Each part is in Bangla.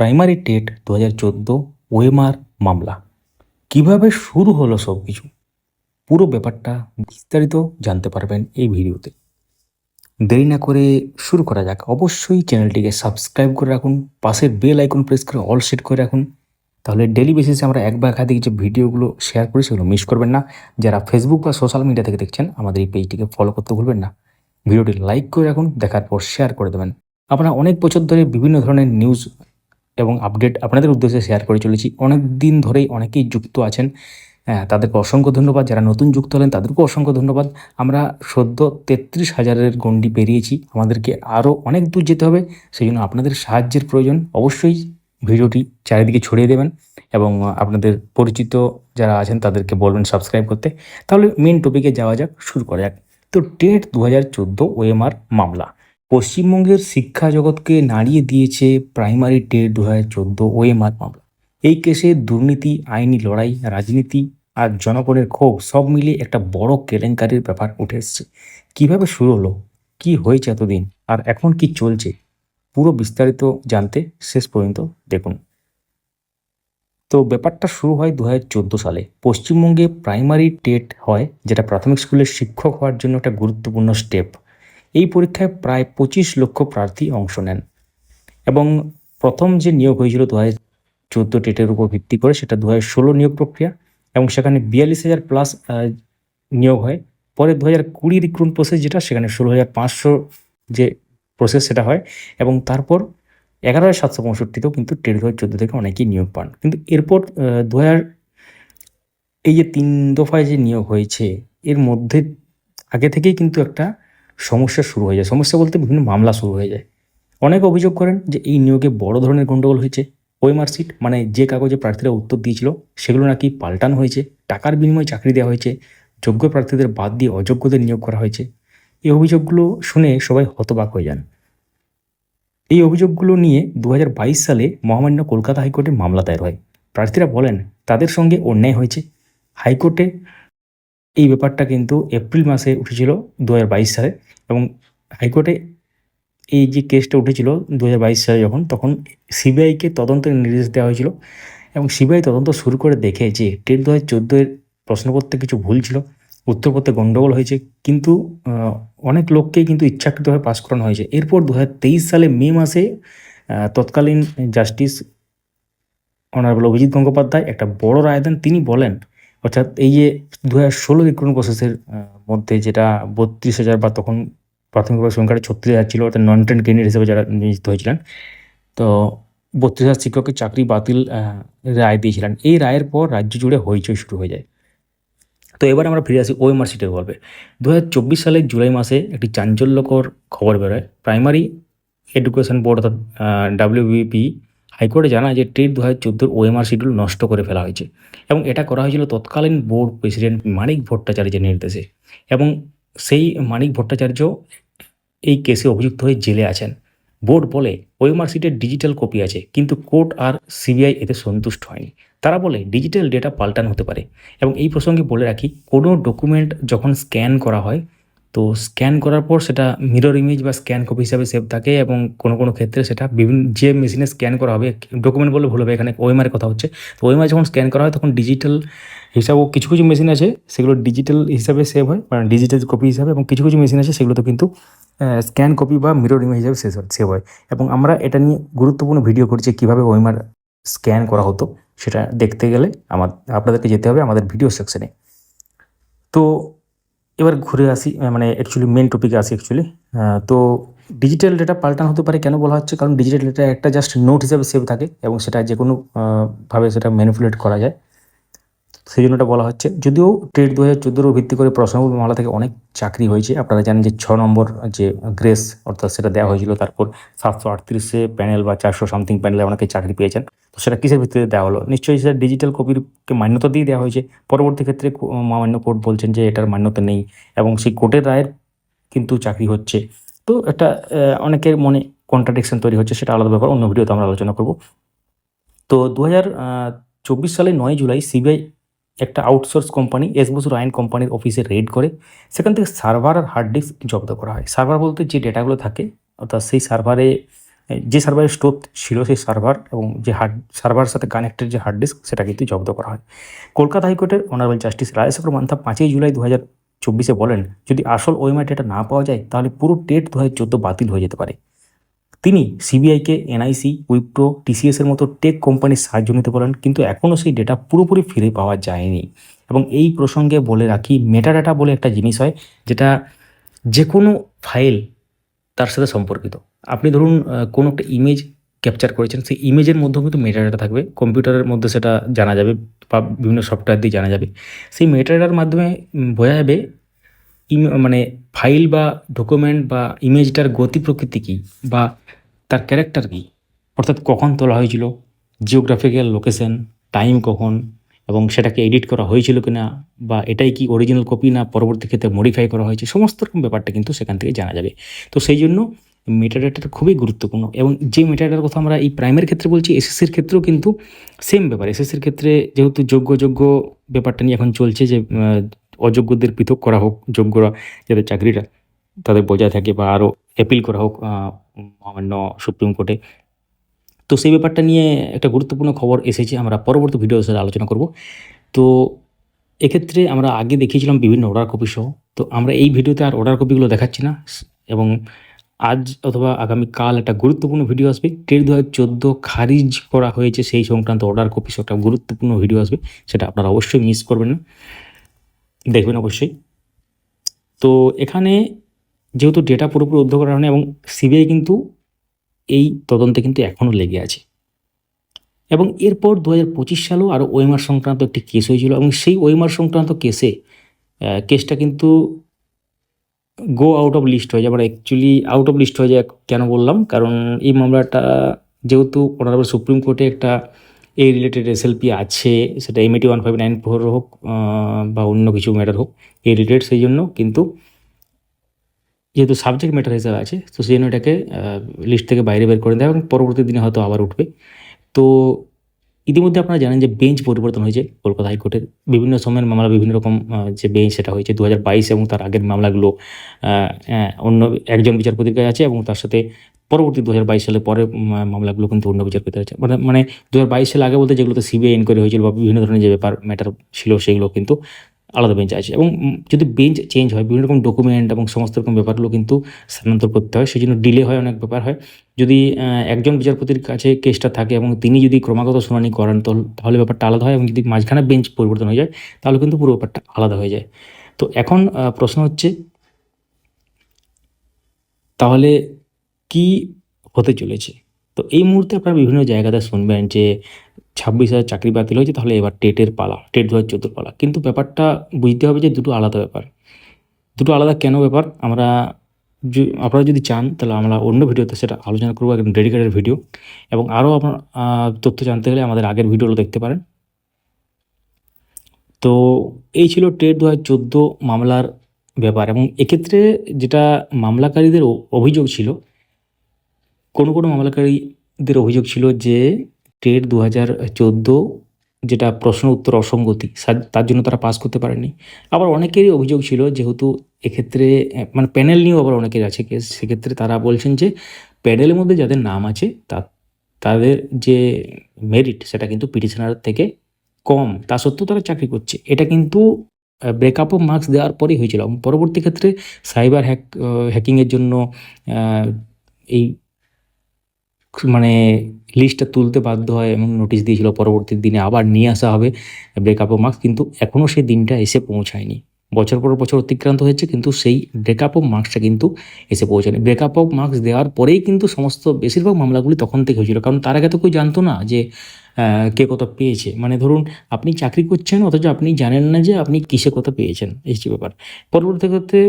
প্রাইমারি টেট দু হাজার চোদ্দ ওএমআর মামলা। কীভাবে শুরু হলো সব কিছু পুরো ব্যাপারটা বিস্তারিত জানতে পারবেন এই ভিডিওতে। দেরি না করে শুরু করা যাক। অবশ্যই চ্যানেলটিকে সাবস্ক্রাইব করে রাখুন, পাশের বেল আইকন প্রেস করে অল সেট করে রাখুন। তাহলে ডেলি বেসিসে আমরা এক বা একাধিক যে ভিডিওগুলো শেয়ার করি, সেগুলো মিস করবেন না। যারা ফেসবুক বা সোশ্যাল মিডিয়া থেকে দেখছেন, আমাদের এই পেজটিকে ফলো করতে ভুলবেন না। ভিডিওটি লাইক করে রাখুন, দেখার পর শেয়ার করে দেবেন। আপনারা অনেক বছর ধরে বিভিন্ন ধরনের নিউজ এবং আপডেট আপনাদের উদ্দেশ্যে শেয়ার করে চলেছি। অনেক দিন ধরেই অনেকেই যুক্ত আছেন হ্যাঁ, তাদেরকে অসংখ্য ধন্যবাদ। যারা নতুন যুক্ত হলেন তাদেরকেও অসংখ্য ধন্যবাদ। আমরা সদ্য তেত্রিশ হাজারের গণ্ডি পেরিয়েছি। আমাদেরকে আরও অনেক দূর যেতে হবে সেই জন্য আপনাদের সাহায্যের প্রয়োজন। অবশ্যই ভিডিওটি চারিদিকে ছড়িয়ে দেবেন এবং আপনাদের পরিচিত যারা আছেন তাদেরকে বলবেন সাবস্ক্রাইব করতে। তাহলে মেন টপিকে যাওয়া যাক শুরু করা যাক। তো টেট দু হাজার চোদ্দ ওএমআর মামলা। পশ্চিমবঙ্গের শিক্ষা জগৎকে নাড়িয়ে দিয়েছে প্রাইমারি টেট দু হাজার চোদ্দ ওএমআর মামলা। এই কেসে দুর্নীতি, আইনি লড়াই, রাজনীতি আর জনগণের ক্ষোভ সব মিলিয়ে একটা বড় কেলেঙ্কারির ব্যাপার উঠে এসছে। কীভাবে শুরু হলো? কি হয়েছে এতদিন? আর এখন কি চলছে? পুরো বিস্তারিত জানতে শেষ পর্যন্ত দেখুন। তো ব্যাপারটা শুরু হয় দু হাজার চোদ্দ সালে। পশ্চিমবঙ্গে প্রাইমারি টেট হয় যেটা প্রাথমিক স্কুলের শিক্ষক হওয়ার জন্য একটা গুরুত্বপূর্ণ স্টেপ। এই পরীক্ষায় প্রায় পঁচিশ লক্ষ প্রার্থী অংশ নেন এবং প্রথম যে নিয়োগ হয়েছিল দু হাজার চোদ্দ টেটের উপর ভিত্তি করে সেটা দু হাজার ষোলো নিয়োগ প্রক্রিয়া এবং সেখানে বিয়াল্লিশ হাজার প্লাস নিয়োগ হয়। পরে দু হাজার কুড়ি রিক্রুট প্রসেস যেটা, সেখানে ষোলো হাজার পাঁচশো যে প্রসেস সেটা হয় এবং তারপর এগারো হাজার সাতশো পঁয়ষট্টিতেও কিন্তু টেট দু হাজার চোদ্দ থেকে অনেকেই নিয়োগ পান। কিন্তু এরপর দু হাজার এই যে তিন দফায় যে নিয়োগ হয়েছে, এর মধ্যে আগে থেকেই কিন্তু একটা সমস্যা শুরু হয়ে যায়। সমস্যা বলতে বিভিন্ন মামলা শুরু হয়ে যায়। অনেকে অভিযোগ করেন যে এই নিয়োগে বড় ধরনের গণ্ডগোল হয়েছে। ওই মার্কশিট মানে যে কাগজে প্রার্থীরা উত্তর দিয়েছিল, সেগুলো নাকি পাল্টানো হয়েছে, টাকার বিনিময়ে চাকরি দেওয়া হয়েছে, যোগ্য প্রার্থীদের বাদ দিয়ে অযোগ্যদের নিয়োগ করা হয়েছে। এই অভিযোগগুলো শুনে সবাই হতবাক হয়ে যান। এই অভিযোগগুলো নিয়ে দু হাজার বাইশ সালে মহামান্য কলকাতা হাইকোর্টে মামলা দায়ের হয়। প্রার্থীরা বলেন, তাদের সঙ্গে অন্যায় হয়েছে। হাইকোর্টে এই ব্যাপারটা কিন্তু এপ্রিল মাসে উঠেছিল দু হাজার বাইশ সালে এবং হাইকোর্টে এই যে কেসটা উঠেছিল দু হাজার বাইশ সালে যখন, তখন সিবিআইকে তদন্তের নির্দেশ দেওয়া হয়েছিল এবং সিবিআই তদন্ত শুরু করে দেখে যে টেট দু হাজার প্রশ্নপত্রে কিছু ভুল ছিল, উত্তরপত্রে গণ্ডগোল হয়েছে, কিন্তু অনেক লোককেই কিন্তু ইচ্ছাকৃতভাবে পাস করানো হয়েছে। এরপর দু হাজার তেইশ সালে মে মাসে তৎকালীন জাস্টিস অনারেবল অভিজিৎ গঙ্গোপাধ্যায় একটা বড় রায় দেন তিনি বলেন অর্থাৎ এই যে দু হাজার ষোলো রিক্রুটমেন্ট প্রসেসের মধ্যে যেটা বত্রিশ হাজার বা তখন প্রাথমিকভাবে সংখ্যাটা ছত্রিশ হাজার ছিল, অর্থাৎ নন ট্রেন ক্যান্ডিডেট হিসেবে যারা নিয়োজিত হয়েছিলেন। তো বত্রিশ হাজার শিক্ষকের চাকরি বাতিল রায় দিয়েছিলেন। এই রায়ের পর রাজ্য জুড়ে হইচই শুরু হয়ে যায়। তো এবার আমরা ফিরে আসি ওএমআর সিটের গল্পে। দু হাজার চব্বিশ সালের জুলাই মাসে একটি চাঞ্চল্যকর খবর বেরোয়। প্রাইমারি এডুকেশন বোর্ড, অর্থাৎ ডাব্লিউবিপি হাইকোর্টে জানায় যে টেট দু হাজার চোদ্দোর ওএমআর শিডিউল নষ্ট করে ফেলা হয়েছে এবং এটা করা হয়েছিল তৎকালীন বোর্ড প্রেসিডেন্ট মানিক ভট্টাচার্যের নির্দেশে এবং সেই মানিক ভট্টাচার্য এই কেসে অভিযুক্ত হয়ে জেলে আছেন। বোর্ড বলে ওএমআর সিটের ডিজিটাল কপি আছে, কিন্তু কোর্ট আর সিবিআই এতে সন্তুষ্ট হয়নি। তারা বলে ডিজিটাল ডেটা পাল্টানো হতে পারে এবং এই প্রসঙ্গে বলে রাখি, কোনো ডকুমেন্ট যখন স্ক্যান করা হয় তো স্ক্যান করার পর সেটা মিরর ইমেজ বা স্ক্যান কপি হিসাবে সেভ থাকে এবং কোনো কোনো ক্ষেত্রে সেটা বিভিন্ন, যে মেশিনে স্ক্যান করা হবে ডকুমেন্ট বলে ভুল হবে, এখানে ওএমআর কথা হচ্ছে। তো ওএমআর যখন স্ক্যান করা হয় তখন ডিজিটাল হিসাবেও কিছু কিছু মেশিন আছে, সেগুলো ডিজিটাল হিসাবে সেভ হয় মানে ডিজিটাল কপি হিসাবে এবং কিছু কিছু মেশিন আছে সেগুলোতে কিন্তু স্ক্যান কপি বা মিরর ইমেজ হিসাবে সেভ হয় এবং আমরা এটা নিয়ে গুরুত্বপূর্ণ ভিডিও করছি কীভাবে ওএমআর স্ক্যান করা হতো, সেটা দেখতে গেলে আমার, আপনাদেরকে যেতে হবে আমাদের ভিডিও সেকশনে তো এবার ঘুরে আসি মানে অ্যাকচুয়ালি মেন টপিকে আসি অ্যাকচুয়ালি তো ডিজিটাল ডেটা পাল্টানো হতে পারে কেন বলা হচ্ছে? কারণ ডিজিটাল ডেটা একটা জাস্ট নোট হিসাবে সেভ থাকে এবং সেটা যে কোনোভাবে সেটা ম্যানিপুলেট করা যায়। সেই জন্য এটা বলা হচ্ছে। যদিও টেট দু হাজার চোদ্দোর ভিত্তি করে প্রশ্নগুলো মামলা থেকে অনেক চাকরি হয়েছে। আপনারা জানেন যে ছ নম্বর যে গ্রেস অর্থাৎ সেটা দেওয়া হয়েছিল, তারপর সাতশো আটত্রিশে প্যানেল বা চারশো সামথিং প্যানেলে অনেকে চাকরি পেয়েছেন। তো সেটা কিসের ভিত্তিতে দেওয়া হলো? নিশ্চয়ই সেটা ডিজিটাল কপিরকে মান্যতা দিয়ে দেওয়া হয়েছে। পরবর্তী ক্ষেত্রে মান্য কোর্ট বলছেন যে এটার মান্যতা নেই এবং সেই কোর্টের রায়ের কিন্তু চাকরি হচ্ছে। তো একটা অনেকের মনে কন্ট্রাডিকশন তৈরি হচ্ছে, সেটা আলাদা ব্যাপার। অন্য ভিডিওতে আমরা আলোচনা করব। তো দু চব্বিশ সালে নয় জুলাই সিবিআই একটা আউটসোর্স কোম্পানি এস বসু রায়ন কোম্পানির অফিসে রেড করে। সেখান থেকে সার্ভার আর হার্ড ডিস্ক জব্দ করা হয়। সার্ভার বলতে যে ডেটাগুলো থাকে, অর্থাৎ সেই সার্ভারে যে সার্ভারের স্টোর ছিল সেই সার্ভার এবং যে হার্ড সার্ভারের সাথে কানেক্টেড যে হার্ড ডিস্ক সেটা কিন্তু জব্দ করা হয়। কলকাতা হাইকোর্টের অনারেবল জাস্টিস রায়শেখর মান্থা পাঁচই জুলাই দু হাজার চব্বিশে বলেন, যদি আসল ওএমআই ডেটা না পাওয়া যায়, তাহলে পুরো টেট দু হাজার চোদ্দ বাতিল হয়ে যেতে পারে। তিনি সিবিআইকে, এনআইসি, উইপ্রো টিসিএস এর মতো টেক কোম্পানির সাহায্য নিতে বলেন, কিন্তু এখনও সেই ডেটা পুরোপুরি ফিরে পাওয়া যায়নি। এবং এই প্রসঙ্গে বলে রাখি মেটা ডাটা বলে একটা জিনিস হয়, যেটা যে কোনো ফাইল তার সাথে সম্পর্কিত। আপনি ধরুন কোনো একটা ইমেজ ক্যাপচার করেছেন, সেই ইমেজের মধ্যেও কিন্তু মেটাডাটা থাকবে, কম্পিউটারের মধ্যে সেটা জানা যাবে বা বিভিন্ন সফটওয়্যার দিয়ে জানা যাবে। সেই মেটাডাটার মাধ্যমে বোঝা যাবে মানে ফাইল বা ডকুমেন্ট বা ইমেজটার গতি প্রকৃতি কী? বা তার ক্যারেক্টার কী? অর্থাৎ কখন তোলা হয়েছিল? জিওগ্রাফিক্যাল লোকেশন টাইম কখন? এবং সেটাকে এডিট করা হয়েছিল কিনা? বা এটাই কি অরিজিনাল কপি না পরবর্তী ক্ষেত্রে মডিফাই করা হয়েছে? সমস্ত রকম ব্যাপারটা কিন্তু সেখান থেকে জানা যাবে। তো সেই জন্য মেটাডাটাটা খুবই গুরুত্বপূর্ণ। এবং যে মেটাডাটার কথা আমরা এই প্রাইমের ক্ষেত্রে বলছি এসএসসির ক্ষেত্রেও কিন্তু সেম ব্যাপার। এসএসসির ক্ষেত্রে যেহেতু যোগ্য যোগ্য ব্যাপারটা নিয়ে এখন চলছে যে অযোগ্যদের পৃথক করা হোক যোগ্যরা যাদের চাকরিটা তাদের বজায় থাকে বা আরও অ্যাপিল করা হোক আহ, সুপ্রিম কোর্টে। তো সেই ব্যাপারটা নিয়ে একটা গুরুত্বপূর্ণ খবর এসেছে আমরা পরবর্তী ভিডিও সাথে আলোচনা করব। তো এক্ষেত্রে আমরা আগে দেখিয়েছিলাম বিভিন্ন অর্ডার কপি সহ তো আমরা এই ভিডিওতে আর অর্ডার কপিগুলো দেখাচ্ছি না। এবং আজ অথবা আগামীকাল একটা গুরুত্বপূর্ণ ভিডিও আসবে। টেট দু হাজার চোদ্দ খারিজ করা হয়েছে সেই সংক্রান্ত অর্ডার কপি একটা গুরুত্বপূর্ণ ভিডিও আসবে সেটা আপনারা অবশ্যই মিস করবেন না। দেখবেন অবশ্যই। তো এখানে যেহেতু ডেটা পুরোপুরি উদ্ধার করা হয়নি এবং সিবিআই কিন্তু এই তদন্তে কিন্তু এখনও লেগে আছে। এবং এরপর দু হাজার পঁচিশ সালেও আরও ওয়েমার সংক্রান্ত একটি কেস হয়েছিল এবং সেই ওয়েমার সংক্রান্ত কেসে কেসটা কিন্তু গো আউট অফ লিস্ট হয়ে যায়। মানে অ্যাকচুয়ালি আউট অফ লিস্ট হয়ে যায় কেন বললাম? কারণ এই মামলাটা যেহেতু অনারেবল সুপ্রিম কোর্টে একটা এই রিলেটেড এসএলপি আছে, সেটা MAT one five nine four হোক বা অন্য কিছু ম্যাটার হোক এই রিলেটেড সেই জন্য। কিন্তু যেহেতু সাবজেক্ট ম্যাটার হিসাবে আছে, তো সেই জন্য এটাকে লিস্ট থেকে বাইরে বের করে দেয় এবং পরবর্তী দিনে হয়তো আবার উঠবে। তো ইতিমধ্যে আপনারা জানেন যে বেঞ্চ পরিবর্তন হয়েছে কলকাতা হাইকোর্টের। বিভিন্ন সময়ের মামলা, বিভিন্ন রকম যে বেঞ্চ সেটা হয়েছে দু হাজার বাইশ এবং তার আগের মামলাগুলো অন্য একজন বিচারপতির কাছে আছে এবং তার সাথে পরবর্তী দু হাজার বাইশ সালে পরে মামলাগুলো কিন্তু অন্য বিচারপতি আছে। মানে মানে দু হাজার বাইশ সালে আগে বলতে যেগুলোতে সিবিআই ইনকোয়ারি হয়েছিল বা বিভিন্ন ধরনের যে ব্যাপার ম্যাটার ছিল সেগুলো কিন্তু আলাদা বেঞ্চ আছে। এবং যদি বেঞ্চ চেঞ্জ হয়, বিভিন্ন রকম ডকুমেন্ট এবং সমস্ত রকম ব্যাপারগুলো কিন্তু স্থানান্তর করতে হয় সেই জন্য ডিলে হয়, অনেক ব্যাপার হয়। যদি একজন বিচারপতির কাছে কেসটা থাকে এবং তিনি যদি ক্রমাগত শুনানি করেন তাহলে ব্যাপারটা আলাদা হয় এবং যদি মাঝখানে বেঞ্চ পরিবর্তন হয়ে যায়, তাহলে কিন্তু পুরো ব্যাপারটা আলাদা হয়ে যায়। তো এখন প্রশ্ন হচ্ছে, তাহলে কি হতে চলেছে? তো এই মুহূর্তে আপনারা বিভিন্ন জায়গাতে শুনবেন যে ছাব্বিশ হাজার চাকরি বাতিল হয়েছে, তাহলে এবার টেটের পালা, টেট দু হাজার চোদ্দোর পালা। কিন্তু ব্যাপারটা বুঝতে হবে যে দুটো আলাদা ব্যাপার। দুটো আলাদা কেন ব্যাপার? আমরা আপনারা যদি চান, তাহলে আমরা অন্য ভিডিওতে সেটা আলোচনা করব, একদম ডেডিকেটেড ভিডিও। এবং আরও আপনার তথ্য জানতে গেলে আমাদের আগের ভিডিওগুলো দেখতে পারেন। তো এই ছিল টেট দু হাজার চোদ্দ মামলার ব্যাপার। এবং এক্ষেত্রে যেটা মামলাকারীদের অভিযোগ ছিল, কোনো কোনো মামলাকারীদের অভিযোগ ছিল যে টেট দু হাজার চোদ্দ যেটা প্রশ্ন উত্তর অসঙ্গতি তার জন্য তারা পাস করতে পারেনি। আবার অনেকেরই অভিযোগ ছিল যেহেতু এক্ষেত্রে মানে প্যানেল নিয়েও আবার অনেকের আছে কেস সেক্ষেত্রে তারা বলছেন যে প্যানেলের মধ্যে যাদের নাম আছে, তা, তাদের যে মেরিট সেটা কিন্তু পিটিশনার থেকে কম। তা সত্ত্বেও তারা চাকরি করছে। এটা কিন্তু ব্রেকআপ অফ মার্কস দেওয়ার পরেই হয়েছিল। পরবর্তী ক্ষেত্রে সাইবার হ্যাক হ্যাকিংয়ের জন্য এই মানে লিস্টটা তুলতে বাধ্য হয় এবং নোটিশ দিয়েছিল পরবর্তী দিনে আবার নিয়ে আসা হবে ব্রেকআপ ও মার্কস কিন্তু এখনও সেই দিনটা এসে পৌঁছায়নি। বছর পর বছর অতিক্রান্ত হয়েছে, কিন্তু সেই ব্রেকআপ অফ মার্কসটা কিন্তু এসে পৌঁছায়নি। ব্রেকআপ অফ মার্কস দেওয়ার পরেই কিন্তু সমস্ত বেশিরভাগ মামলাগুলি তখন থেকে হয়েছিল। কারণ তার আগে তো কেউ জানতো না যে কে কত পেয়েছে। মানে ধরুন, আপনি চাকরি করছেন, অথচ আপনি জানেন না যে আপনি কিসে কত পেয়েছেন। এই হচ্ছে ব্যাপার। পরবর্তী ক্ষেত্রে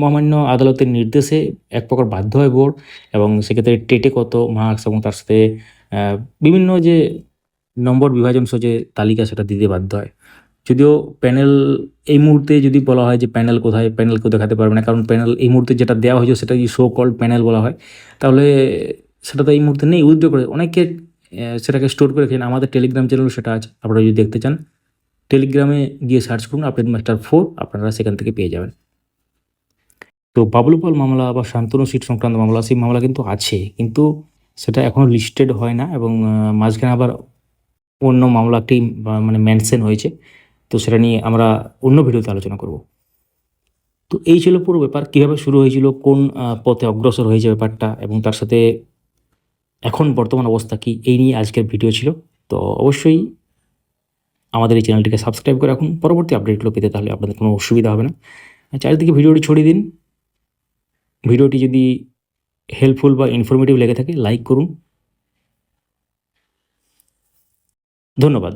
মহামান্য আদালতের নির্দেশে এক প্রকার বাধ্য হয় বোর্ড, এবং সেক্ষেত্রে টেটে কত মার্কস এবং তার সাথে বিভিন্ন যে নম্বর বিভাজন যে তালিকা সেটা দিতে বাধ্য হয়। যদিও প্যানেল এই মুহূর্তে যদি বলা হয় যে প্যানেল কোথায়, প্যানেল কেউ দেখাতে পারবে না, কারণ প্যানেল এই মুহূর্তে যেটা দেওয়া হয়েছে সেটা যদি শো কল প্যানেল বলা হয়, তাহলে সেটা তো এই মুহূর্তে নেই। উইথড্র করে অনেকে সেটাকে স্টোর করে রেখেছেন আমাদের টেলিগ্রাম চ্যানেল সেটা আছে, আপনারা যদি দেখতে চান টেলিগ্রামে গিয়ে সার্চ করুন আপডেট মাস্টার ফোর আপনারা সেখান থেকে পেয়ে যাবেন। তো বাবলু পাল মামলা বা শান্তনু সিট সংক্রান্ত মামলা, সেই মামলা কিন্তু আছে, কিন্তু সেটা এখনও লিস্টেড হয় না এবং মাঝখানে আবার অন্য মামলা একটি মানে মেনশন হয়েছে। তো সেটা নিয়ে আমরা অন্য ভিডিওতে আলোচনা করব। তো এই ছিল পুরো ব্যাপার, কীভাবে শুরু হয়েছিল, কোন পথে অগ্রসর হয়েছে ব্যাপারটা এবং তার সাথে এখন বর্তমান অবস্থা কি, এই নিয়ে আজকের ভিডিও ছিল। তো অবশ্যই আমাদের এই চ্যানেলটিকে সাবস্ক্রাইব করে রাখুন। পরবর্তী আপডেটগুলো পেতে তাহলে আপনাদের কোনো অসুবিধা হবে না। চারিদিকে ভিডিওটি ছড়িয়ে দিন। ভিডিওটি যদি হেল্পফুল বা ইনফরমেটিভ লেগে থাকে লাইক করুন। ধন্যবাদ।